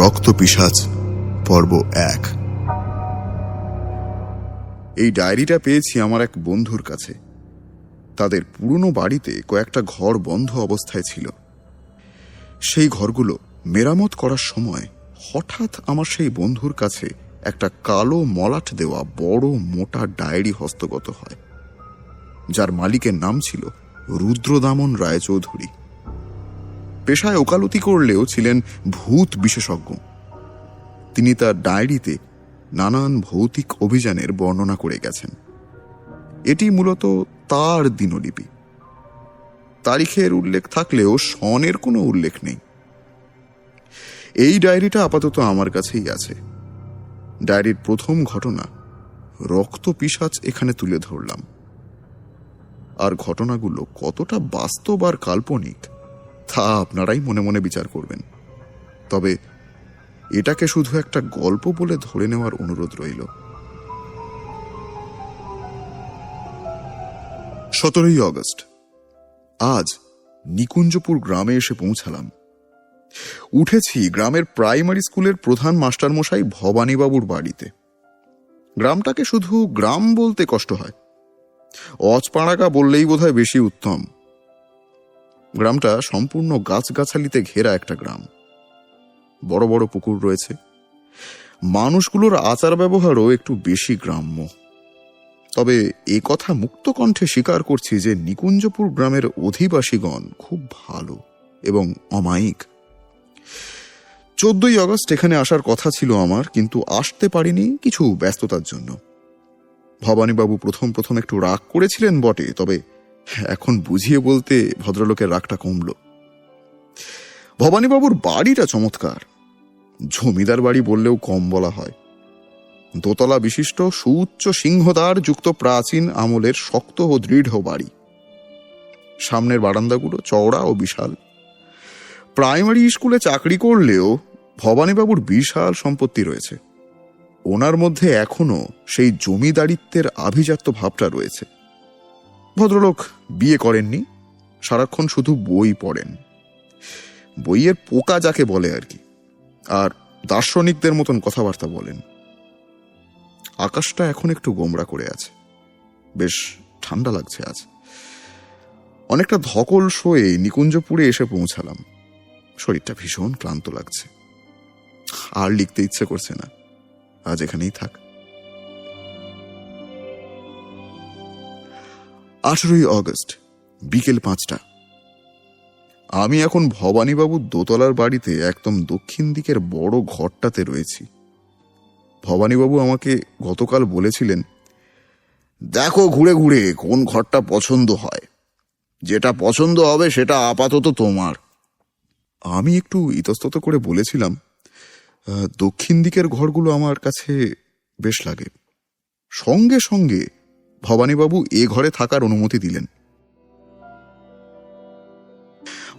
রক্ত পিসাজ পর্ব এক। এই ডায়েরিটা পেয়েছি আমার এক বন্ধুর কাছে। তাদের পুরনো বাড়িতে কয়েকটা ঘর বন্ধ অবস্থায় ছিল। সেই ঘরগুলো মেরামত করার সময় হঠাৎ আমার সেই বন্ধুর কাছে একটা কালো মলাট দেওয়া বড় মোটা ডায়েরি হস্তগত হয়, যার মালিকের নাম ছিল রুদ্রদামন রায়চৌধুরী। পেশায় ওকালতি করলেও ছিলেন ভূত বিশেষজ্ঞ। তিনি তার ডায়েরিতে নানান ভৌতিক অভিযানের বর্ণনা করে গেছেন। এটি মূলত তার দিনলিপি। তারিখের উল্লেখ থাকলেও সনের কোনো উল্লেখ নেই। এই ডায়েরিটা আপাতত আমার কাছেই আছে। ডায়েরির প্রথম ঘটনা, রক্ত পিসাচ এখানে তুলে ধরলাম। আর ঘটনাগুলো কতটা বাস্তব আর কাল্পনিক তা আপনারাই মনে মনে বিচার করবেন। তবে এটাকে শুধু একটা গল্প বলে ধরে নেওয়ার অনুরোধ রইল। সতেরোই অগস্ট। আজ নিকুঞ্জপুর গ্রামে এসে পৌঁছালাম। উঠেছি গ্রামের প্রাইমারি স্কুলের প্রধান মাস্টারমশাই ভবানীবাবুর বাড়িতে। গ্রামটাকে শুধু গ্রাম বলতে কষ্ট হয়। অজপাড়াকা বললেই বোধহয় বেশি উত্তম। গ্রামটা সম্পূর্ণ গাছগাছালিতে ঘেরা একটা গ্রাম। বড় বড় পুকুর রয়েছে। মানুষগুলোর আচার ব্যবহারও একটু বেশি গ্রাম্য। তবে এ কথা মুক্ত কণ্ঠে স্বীকার করছি যে নিকুঞ্জপুর গ্রামের অধিবাসীগণ খুব ভালো এবং অমায়িক। চোদ্দই আগস্ট এখানে আসার কথা ছিল আমার, কিন্তু আসতে পারিনি কিছু ব্যস্ততার জন্য। ভবানীবাবু প্রথম প্রথম একটু রাগ করেছিলেন বটে, তবে এখন বুঝিয়ে বলতে ভদ্রলোকের রাগটা কমল। ভবানীবাবুর বাড়িটা চমৎকার। জমিদার বাড়ি বললেও কম বলা হয়। দোতলা বিশিষ্ট সুউচ্চ সিংহদ্বার যুক্ত প্রাচীন আমলের শক্ত ও দৃঢ় বাড়ি। সামনের বারান্দাগুলো চওড়া ও বিশাল। প্রাইমারি স্কুলে চাকরি করলেও ভবানীবাবুর বিশাল সম্পত্তি রয়েছে। ওনার মধ্যে এখনও সেই জমিদারিত্বের আভিজাত্য ভাবটা রয়েছে। ভদ্রলোক বিয়ে করেননি, সারাক্ষণ শুধু বই পড়েন। বইয়ের পোকা যাকে বলে আর কি। আর দার্শনিকদের মতন কথাবার্তা বলেন। আকাশটা এখন একটু গোমরা করে আছে। বেশ ঠান্ডা লাগছে আজ। অনেকটা ধকল শোয়ে নিকুঞ্জপুরে এসে পৌঁছালাম। শরীরটা ভীষণ ক্লান্ত লাগছে। আর লিখতে ইচ্ছে করছে না। আজ এখানেই থাক। আঠেরোই অগস্ট, বিকেল পাঁচটা। আমি এখন ভবানীবাবুর দোতলার বাড়িতে একদম দক্ষিণ দিকের বড় ঘরটাতে রয়েছি। ভবানীবাবু আমাকে গতকাল বলেছিলেন, দেখো ঘুরে ঘুরে কোন ঘরটা পছন্দ হয়। যেটা পছন্দ হবে সেটা আপাতত তোমার। আমি একটু ইতস্তত করে বলেছিলাম দক্ষিণ দিকের ঘরগুলো আমার কাছে বেশ লাগে। সঙ্গে সঙ্গে ভবানীবাবু এ ঘরে থাকার অনুমতি দিলেন।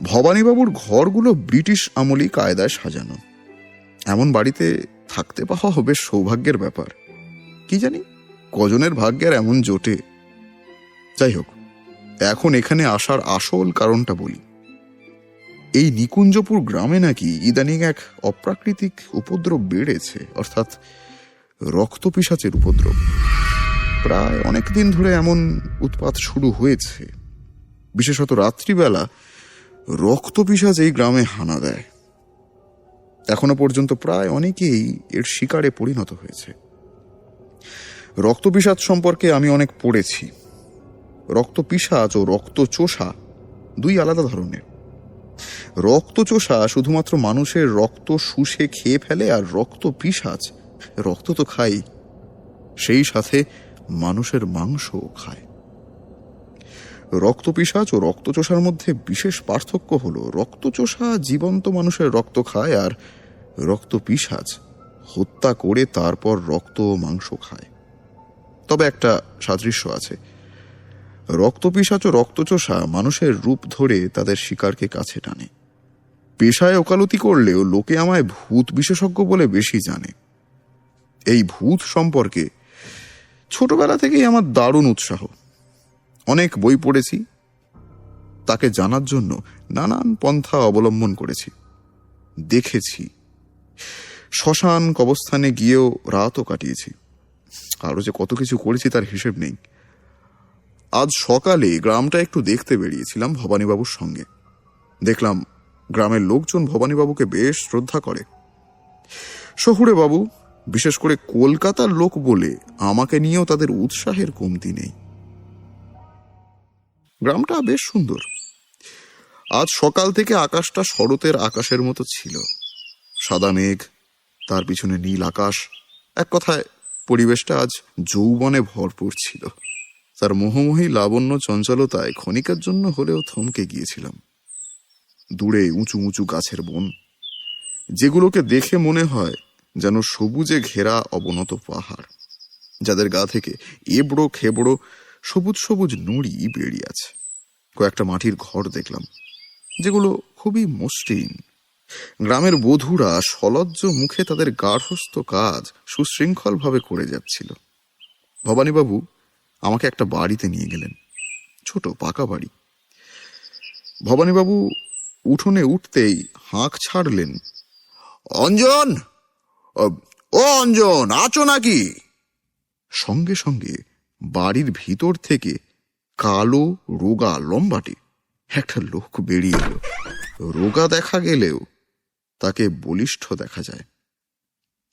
ভবানীবাবুর ঘরগুলো ব্রিটিশ আমলি কায়দায় সাজানো। এমন বাড়িতে থাকতে পাওয়া হবে সৌভাগ্যের ব্যাপার। কি জানি, কজনের ভাগ্যের এমন জোটে। যাই হোক এখন এখানে আসার আসল কারণটা বলি। এই নিকুঞ্জপুর গ্রামে নাকি ইদানিং এক অপ্রাকৃতিক উপদ্রব বেড়েছে, অর্থাৎ রক্তপিসাচের উপদ্রব। প্রায় অনেক দিন ধরে এমন উৎপাত শুরু হয়েছে। বিশেষত রাত্রিবেলা রক্তপিসাচ এই গ্রামে হানা দেয়। এখনও পর্যন্ত প্রায় অনেকেই এর শিকারে পরিণত হয়েছে। রক্তপিসাচ সম্পর্কে আমি অনেক পড়েছি। রক্তপিসাচ ও রক্তচোষা দুই আলাদা ধরনের। রক্তচোষা শুধুমাত্র মানুষের রক্ত শুষে খেয়ে ফেলে আর রক্ত পিসাচ রক্ত তো খাই। সেই সাথে মানুষের মাংসও খায়। রক্তপিসাচ ও রক্তচোষার মধ্যে বিশেষ পার্থক্য হলো, রক্তচোষা জীবন্ত মানুষের রক্ত খায় আর রক্তপিসাচ হত্যা করে তারপর রক্ত ও মাংস খায়। তবে একটা সাদৃশ্য আছে। রক্তপিসাচ ও রক্তচোষা মানুষের রূপ ধরে তাদের শিকারকে কাছে টানে। পেশায় ওকালতি করলেও লোকে আমায় ভূত বিশেষজ্ঞ বলে বেশি জানে। এই ভূত সম্পর্কে ছোটবেলা থেকেই আমার দারুণ উৎসাহ। অনেক বই পড়েছি। তাকে জানার জন্য নানান পন্থা অবলম্বন করেছি। দেখেছি। শ্মশান কবস্থানে গিয়েও রাতও কাটিয়েছি। আরও যে কত কিছু করেছি তার হিসেব নেই। আজ সকালে গ্রামটা একটু দেখতে বেরিয়েছিলাম ভবানীবাবুর সঙ্গে। দেখলাম গ্রামের লোকজন ভবানীবাবুকে বেশ শ্রদ্ধা করে। শহুরে বাবু বিশেষ করে কলকাতার লোক বলে আমাকে নিয়েও তাদের উৎসাহের কমতি নেই। গ্রামটা বেশ সুন্দর। আজ সকাল থেকে আকাশটা শরতের আকাশের মতো ছিল। সাদা মেঘ, তার পিছনে নীল আকাশ, এক কথায় পরিবেশটা আজ যৌবনে ভরপুর ছিল। তার মোহমোহী লাবণ্য চঞ্চলতায় ক্ষণিকের জন্য হলেও থমকে গিয়েছিলাম। দূরে উঁচু উঁচু গাছের বন, যেগুলোকে দেখে মনে হয় যেন সবুজে ঘেরা অবনত পাহাড়, যাদের গা থেকে এবড়ো খেবড়ো সবুজ সবুজ নুড়ি বেরিয়ে আছে। কয়েকটা মাটির ঘর দেখলাম, যেগুলো খুবই মসৃণ। গ্রামের বধূরা সলজ্জ মুখে তাদের গার্হস্থ কাজ সুশৃঙ্খলভাবে করে যাচ্ছিল। ভবানীবাবু আমাকে একটা বাড়িতে নিয়ে গেলেন, ছোট পাকা বাড়ি। ভবানীবাবু উঠোনে উঠতেই হাঁক ছাড়লেন, অঞ্জন! ও- অঞ্জন, আছো নাকি? সঙ্গে সঙ্গে বাড়ির ভিতর থেকে কালো, রোগা, লম্বাটি একটা লোক বেরিয়ে এলো। রোগা দেখা গেলেও তাকে বলিষ্ঠ দেখা যায়।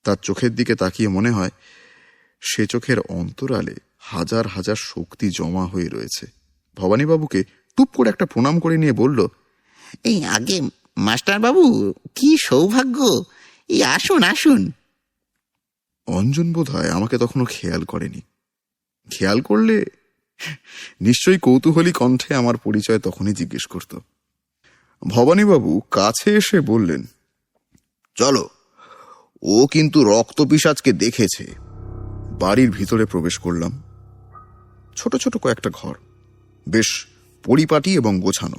তার চোখের দিকে তাকিয়ে মনে হয় সে চোখের অন্তরালে হাজার হাজার শক্তি জমা হয়ে রয়েছে। ভবানীবাবুকে টুপ করে একটা প্রণাম করে নিয়ে বলল, এই আগে মাস্টার বাবু কি সৌভাগ্য! আসুন আসুন। অঞ্জন বোধ হয় আমাকে তখনও খেয়াল করেনি। খেয়াল করলে নিশ্চয়ই কৌতূহলী কণ্ঠে আমার পরিচয় তখনই জিজ্ঞেস করত। ভবানীবাবু কাছে এসে বললেন, চলো, ও কিন্তু রক্তপিসাজকে দেখেছে। বাড়ির ভিতরে প্রবেশ করলাম। ছোট ছোট কয়েকটা ঘর, বেশ পরিপাটি এবং গোছানো।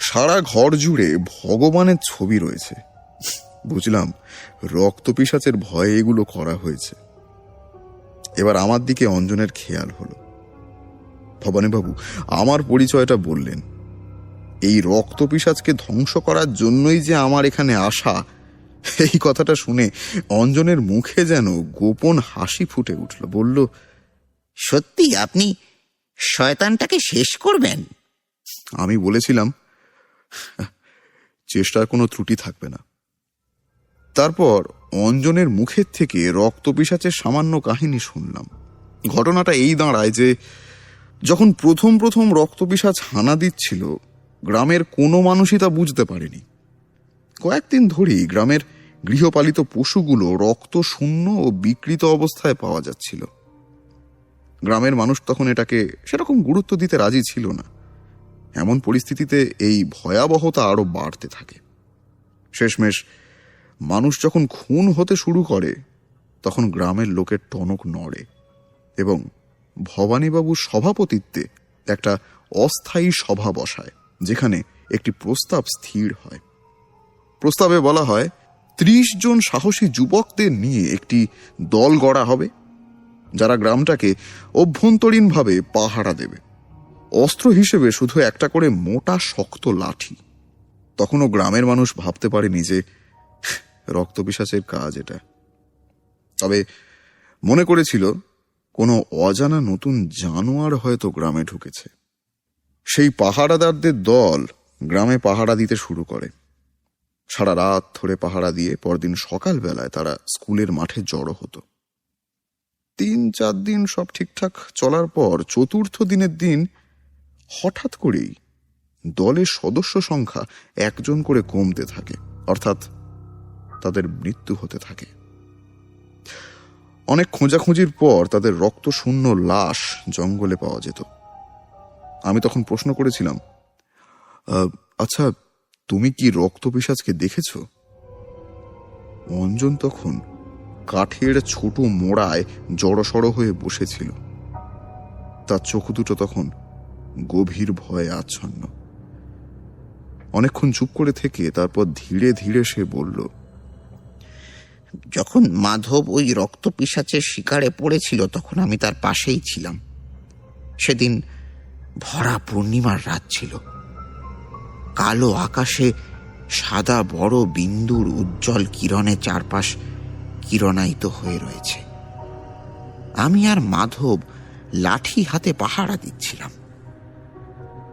সারা ঘর জুড়ে ভগবানের ছবি রয়েছে। বুঝলাম রক্তপিসাচের ভয়ে এগুলো করা হয়েছে। এবার আমার দিকে অঞ্জনের খেয়াল হলো। ভবানীবাবু আমার পরিচয়টা বললেন। এই রক্তপিসাচকে ধ্বংস করার জন্যই যে আমার এখানে আসা এই কথাটা শুনে অঞ্জনের মুখে যেন গোপন হাসি ফুটে উঠল। বলল সত্যি আপনি শয়তানটাকে শেষ করবেন? আমি বলেছিলাম চেষ্টার কোনো ত্রুটি থাকবে না। তারপর অঞ্জনের মুখের থেকে রক্তপিসাচের সামান্য কাহিনী শুনলাম। ঘটনাটা এই দাঁড়ায় যে, যখন প্রথম প্রথম রক্তপিসাচ হানা দিচ্ছিল, গ্রামের কোনো মানুষই তা বুঝতে পারেনি। কয়েকদিন ধরেই গ্রামের গৃহপালিত পশুগুলো রক্ত শূন্য ও বিকৃত অবস্থায় পাওয়া যাচ্ছিল। গ্রামের মানুষ তখন এটাকে সেরকম গুরুত্ব দিতে রাজি ছিল না। এমন পরিস্থিতিতে এই ভয়াবহতা আরও বাড়তে থাকে। শেষমেশ মানুষ যখন খুন হতে শুরু করে, তখন গ্রামের লোকের টনক নড়ে এবং ভবানীবাবুর সভাপতিত্বে একটা অস্থায়ী সভা বসায়, যেখানে একটি প্রস্তাব স্থির হয়। প্রস্তাবে বলা হয়, ত্রিশ জন সাহসী যুবকদের নিয়ে একটি দল গড়া হবে, যারা গ্রামটাকে অভ্যন্তরীণভাবে পাহারা দেবে। অস্ত্র হিসেবে শুধু একটা করে মোটা, শক্ত লাঠি। তখনও গ্রামের মানুষ ভাবতে পারেনি যে রক্তপিসাচের কাজ এটা। তবে মনে করেছিল, কোনো অজানা নতুন জানোয়ার হয়তো গ্রামে ঢুকেছে। সেই পাহারাদারদের দল গ্রামে পাহারা দিতে শুরু করে। সারা রাত ধরে পাহারা দিয়ে পরদিন সকালবেলায় তারা স্কুলের মাঠে জড়ো হতো। তিন চার দিন সব ঠিকঠাক চলার পর চতুর্থ দিনের দিন হঠাৎ করেই দলের সদস্য সংখ্যা একজন করে কমতে থাকে। অর্থাৎ তাদের মৃত্যু হতে থাকে। অনেক খোঁজাখুঁজির পর তাদের রক্তশূন্য লাশ জঙ্গলে পাওয়া যেত। আমি তখন প্রশ্ন করেছিলাম আচ্ছা তুমি কি রক্তপিসাজকে দেখেছ? অঞ্জন তখন কাঠের ছোট মোড়ায় জড়সড় হয়ে বসেছিল। তার চোখ দুটো তখন গভীর ভয়ে আচ্ছন্ন। অনেকক্ষণ চুপ করে থেকে তারপর ধীরে ধীরে সে বলল যখন মাধব ওই রক্ত পিসাচের শিকারে পড়েছিল, তখন আমি তার পাশেই ছিলাম। সেদিন ভরা পূর্ণিমার রাত ছিল। কালো আকাশে সাদা বড় বিন্দুর উজ্জ্বল কিরণে চারপাশ কিরণায়িত হয়ে রয়েছে। আমি আর মাধব লাঠি হাতে পাহারা দিচ্ছিলাম।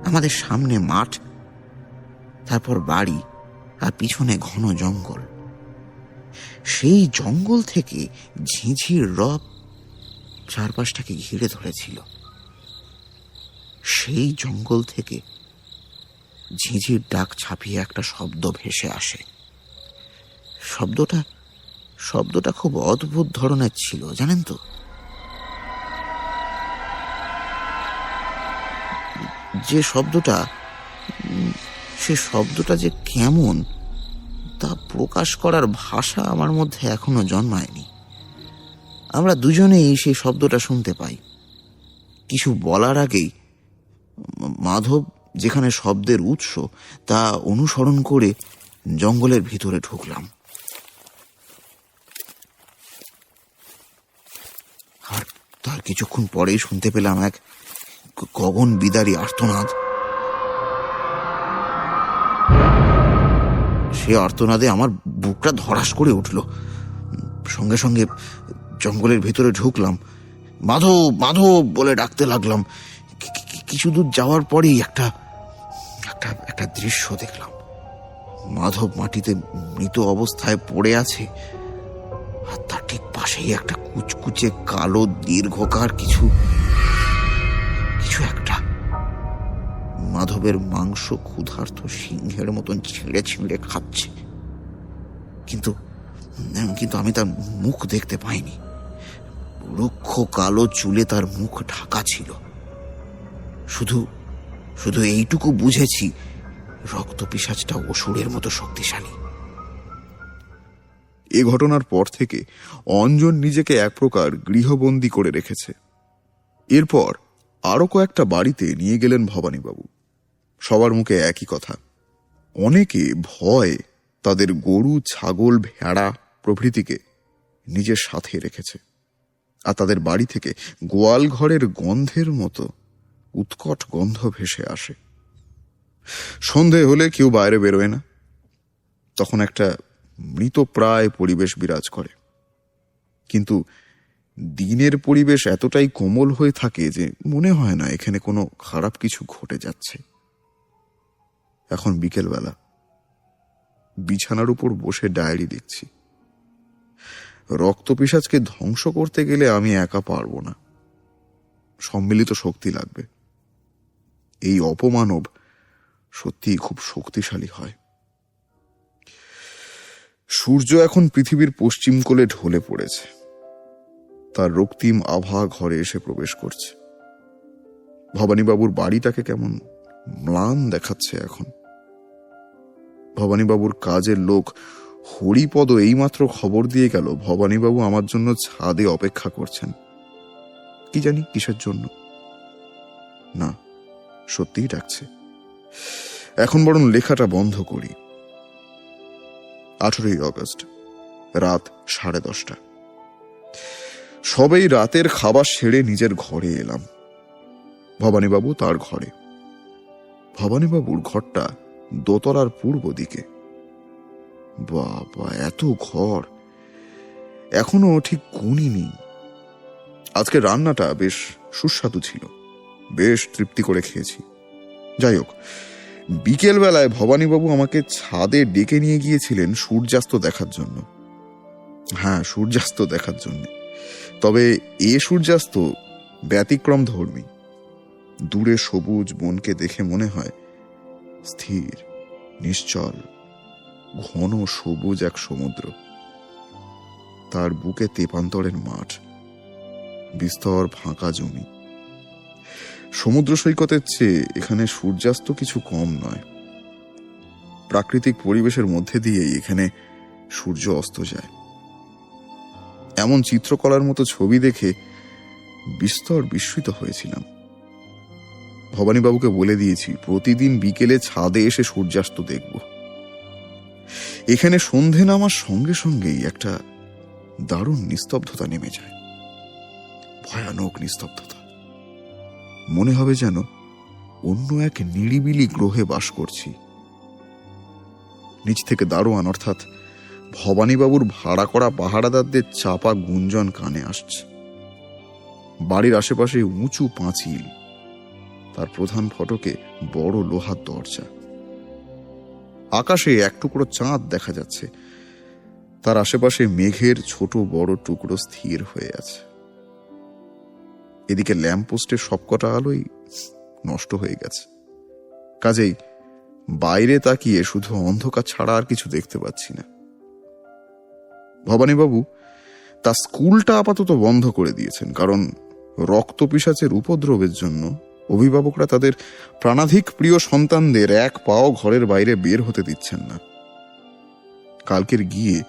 আমাদের সামনে মাঠ, তারপর বাড়ি আর পিছনে ঘন জঙ্গল। সেই জঙ্গল থেকে ঝিঝির রব চারপাশটাকে ঘিরে ধরেছিল। সেই জঙ্গল থেকে ঝিঝির ডাক ছাপিয়ে একটা শব্দ ভেসে আসে। শব্দটা শব্দটা খুব অদ্ভুত ধরনের ছিল, জানেন তো? যে শব্দটা সে শব্দটা যে কেমন তা প্রকাশ করার ভাষা আমার মধ্যে এখনও জন্মায়নি। আমরা দুজনেই সেই শব্দটা শুনতে পাই। কিছু বলার আগেই মাধব যেখানে শব্দের উৎস, তা অনুসরণ করে জঙ্গলের ভিতরে ঢুকলাম। আর তার কিছুক্ষণ পরেই শুনতে পেলাম এক গগন বিদারী আর্তনাদ। সে আর্তনাদে আমার বুকটা ধরাস করে উঠল। সঙ্গে সঙ্গে জঙ্গলের ভেতরে ঢুকলাম। মাধব মাধব বলে ডাকতে লাগলাম। কিছু দূর যাওয়ার পরেই একটা একটা একটা দৃশ্য দেখলাম। মাধব মাটিতে মৃত অবস্থায় পড়ে আছে। আর তার ঠিক পাশেই একটা কুচকুচে কালো দীর্ঘকার কিছু কিছু একটা মাধবের মাংস ক্ষুধার্ত সিংহের মতন ছিঁড়ে ছিঁড়ে খাচ্ছে। কিন্তু কিন্তু আমি তার মুখ দেখতে পাইনি। রুক্ষ কালো চুলে তার মুখ ঢাকা ছিল। শুধু শুধু এইটুকু বুঝেছি, রক্ত পিসাজটা অসুরের মতো শক্তিশালী। এ ঘটনার পর থেকে অঞ্জন নিজেকে এক প্রকার গৃহবন্দী করে রেখেছে। এরপর আরও কয়েকটা বাড়িতে নিয়ে গেলেন ভবানীবাবু। সবার মুখে একই কথা। অনেকে ভয় তাদের গরু, ছাগল, ভেড়া প্রভৃতিকে নিজের সাথে রেখেছে। আর তাদের বাড়ি থেকে গোয়াল ঘরের গন্ধের মতো উৎকট গন্ধ ভেসে আসে। সন্ধে হলে কেউ বাইরে বেরোয় না। তখন একটা মৃতপ্রায় পরিবেশ বিরাজ করে। কিন্তু দিনের পরিবেশ এতটাই কোমল হয়ে থাকে যে মনে হয় না এখানে কোনো খারাপ কিছু ঘটে যাচ্ছে। এখন বিকেলবেলা। বিছানার উপর বসে ডায়েরি দেখছি। রক্তপিসাজকে ধ্বংস করতে গেলে আমি একা পারব না। সম্মিলিত শক্তি লাগবে। এই অপমানব সত্যিই খুব শক্তিশালী হয়। সূর্য এখন পৃথিবীর পশ্চিম কোলে ঢলে পড়েছে। তার রক্তিম আভা ঘরে এসে প্রবেশ করছে। ভবানীবাবুর বাড়িটাকে কেমন ম্লান দেখাচ্ছে এখন। ভবানীবাবুর কাজের লোক হরিপদ এইমাত্র খবর দিয়ে গেল, ভবানীবাবু আমার জন্য ছাদে অপেক্ষা করছেন। কি জানি কিসের জন্য? না, সত্যিই ডাকছে। এখন বরং লেখাটা বন্ধ করি। আঠেরোই আগস্ট রাত সাড়ে দশটা। সবেই রাতের খাবার সেরে নিজের ঘরে এলাম। ভবানীবাবু তার ঘরে। ভবানীবাবুর ঘরটা দোতলার পূর্ব দিকে। বাবা, এত ঘর! এখনও ঠিক গুণই নেই। আজকে রান্নাটা বেশ সুস্বাদু ছিল। বেশ তৃপ্তি করে খেয়েছি। যাই হোক, বিকেলবেলায় ভবানীবাবু আমাকে ছাদে ডেকে নিয়ে গিয়েছিলেন সূর্যাস্ত দেখার জন্য। হ্যাঁ সূর্যাস্ত দেখার জন্য। তবে এ সূর্যাস্ত ব্যতিক্রম ধর্মী দূরে সবুজ বনকে দেখে মনে হয় স্থির, নিশ্চল, ঘন সবুজ এক সমুদ্র। তার বুকে তেপান্তরের মাঠ, বিস্তর ফাঁকা জমি। সমুদ্র সৈকতের চেয়ে এখানে সূর্যাস্ত কিছু কম নয়। প্রাকৃতিক পরিবেশের মধ্যে দিয়েই এখানে সূর্য অস্ত যায়। এমন চিত্রকলার মতো ছবি দেখে বিস্তর বিস্মিত হয়েছিলাম। ভবানীবাবুকে বলে দিয়েছি, প্রতিদিন বিকেলে ছাদে এসে সূর্যাস্ত দেখব। এখানে সন্ধে নামার সঙ্গে সঙ্গেই একটা দারুণ নিস্তব্ধতা নেমে যায়। ভয়ানক নিস্তব্ধতা। মনে হবে যেন অন্য এক নিরিবিলি গ্রহে বাস করছি। নিচ থেকে দারোয়ান, অর্থাৎ ভবানীবাবুর ভাড়া করা পাহারাদারদের চাপা গুঞ্জন কানে আসছে। বাড়ির আশেপাশে উঁচু পাঁচিল। তার প্রধান ফটকে বড় লোহার দরজা। আকাশে এক টুকরো চাঁদ দেখা যাচ্ছে। তার আশেপাশে মেঘের ছোট বড় টুকরো স্থির হয়ে আছে। এদিকে ল্যাম্পপোস্টের সবকটা আলোই নষ্ট হয়ে গেছে। কাজেই বাইরে তাকিয়ে শুধু অন্ধকার ছাড়া আর কিছু দেখতে পাচ্ছি না। ভবানীবাবু তার স্কুলটা আপাতত বন্ধ করে দিয়েছেন, কারণ রক্ত পিসাচের উপদ্রবের জন্য অভিভাবকরা তাদের প্রাণাধিক প্রিয় সন্তানদের এক পাও ঘরের বাইরে বের হতে দিচ্ছেন না। কালকের গিয়ে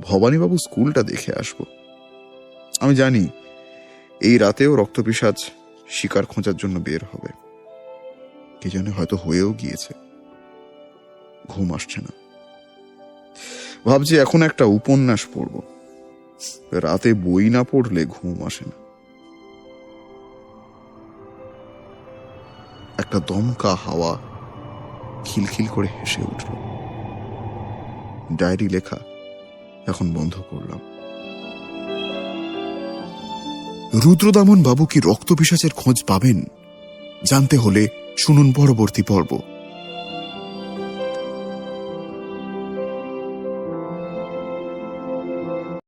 ভবানীবাবু স্কুলটা দেখে আসব। আমি জানি এই রাতেও রক্তপিসাজ শিকার খোঁজার জন্য বের হবে। কে জানে হয়তো হয়েও গিয়েছে। ঘুম আসছে না। ভাবছি এখন একটা উপন্যাস পড়ব। রাতে বই না পড়লে ঘুম আসে না। একটা দমকা হাওয়া খিলখিল করে হেসে উঠল। ডায়েরি লেখা এখন বন্ধ করলাম। রুদ্রদামন বাবু কি রক্তপিসাচের খোঁজ পাবেন? জানতে হলে শুনুন পরবর্তী পর্ব।